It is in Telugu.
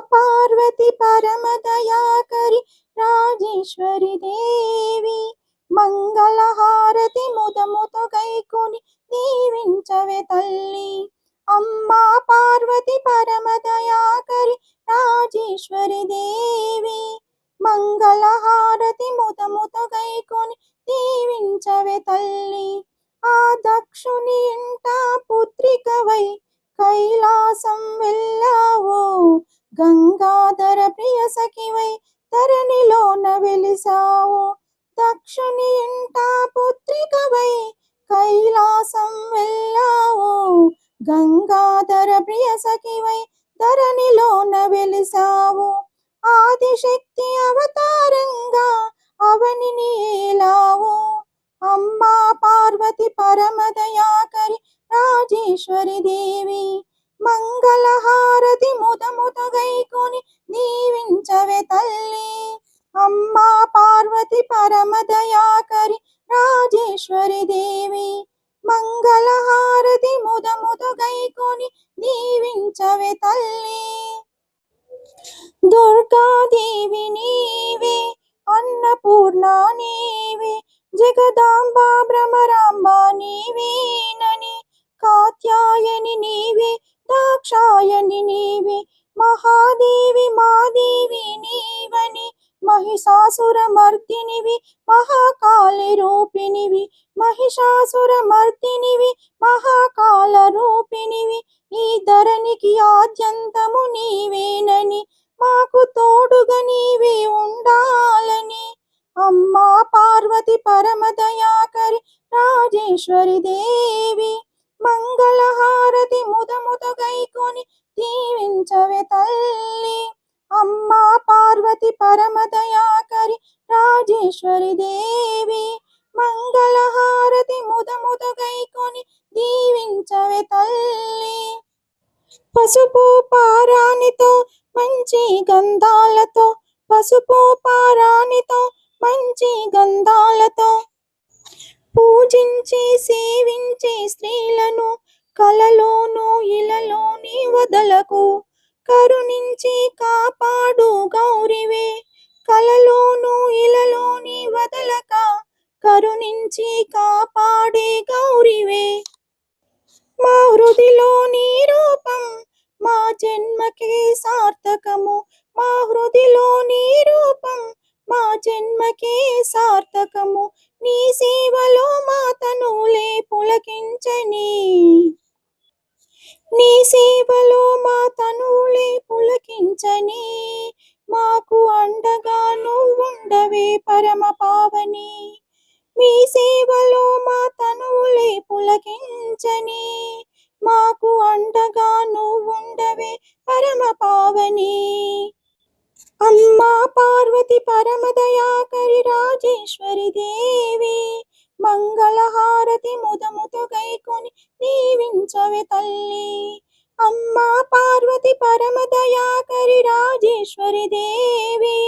పార్వతి పరమదయాకరి రాజేశ్వరి దేవి మంగళహారతి ముదముతో గైకుని దీవించవే తల్లి. అమ్మా పార్వతి పరమదయాకరి రాజేశ్వరి దేవి మంగళహారతి ముదముతో గైకుని దీవించవే తల్లి. ఆ దక్షుని ఇంట పుత్రికవై కైలాసం వెళ్ళావో గంగాధర ప్రియ సఖివై ధరణిలోన వెలిసావు దక్షిణి ఇంట పుత్రికవై కైలాసం వెళ్ళావు. గంగాధర ప్రియ సఖివై ధరణిలోన వెలిసావు ఆదిశక్తి అవతారంగా అవనిని ఏలావు. అమ్మా పార్వతి పరమదయాకరి రాజేశ్వరి దేవి మంగళహారతి ముదముతగైకొని దీవించవే తల్లి. అమ్మా పార్వతి పరమ దయాకరి రాజేశ్వరి దేవి. మంగళహారతి ముదముతగైకొని దీవించవే తల్లి. దుర్గాదేవి నీవే అన్నపూర్ణ నీవే జగదాంబ భ్రమరాంబ నీవేనని కాత్యాయని నీవే దాక్షాయని నీవి మహాదేవి మాదేవి నీవని మహిషాసురమర్దినివి మహాకాళి రూపిణివి మహిషాసురమర్దినివి మహాకాల రూపిణివి ఈ ధరణికి ఆద్యంతము నీవేనని మాకు తోడుగా నీవే ఉండాలని. అమ్మా పార్వతి పరమదయాకరి రాజేశ్వరి దేవి. పరమదయాకరి రాజేశ్వరి దేవి మంగళహారతి ముదముద గైకొని దీవించవే తల్లి. పసుపు పారానితో మంచి గంధాలతో పసుపు పారానితో మంచి గంధాలతో పూజించి సేవించే స్త్రీలను కలలోను ఇలలోని వదలకు కరుణించి కాపా కాపాడే గౌరివే. మా హృదిలో నీ రూపం మా జన్మకే సార్థకము. మా హృదిలో నీ రూపం మా జన్మకే సార్థకము. నీ సేవలో మా తనులే పులకించని. నీ సేవలో మా తనులే పులకించని. మాకు అండగా నువ్వుండవే పరమ పావని మీ సేవలో మా తనువులే పులకించని. మాకు అండగా నువ్వుండవే పరమ పావని. అమ్మా పార్వతి పరమదయాకరి రాజేశ్వరి దేవి మంగళహారతి ముదముతో గైకొని దీవించవే తల్లి. అమ్మా పార్వతి పరమదయాకరి రాజేశ్వరి దేవి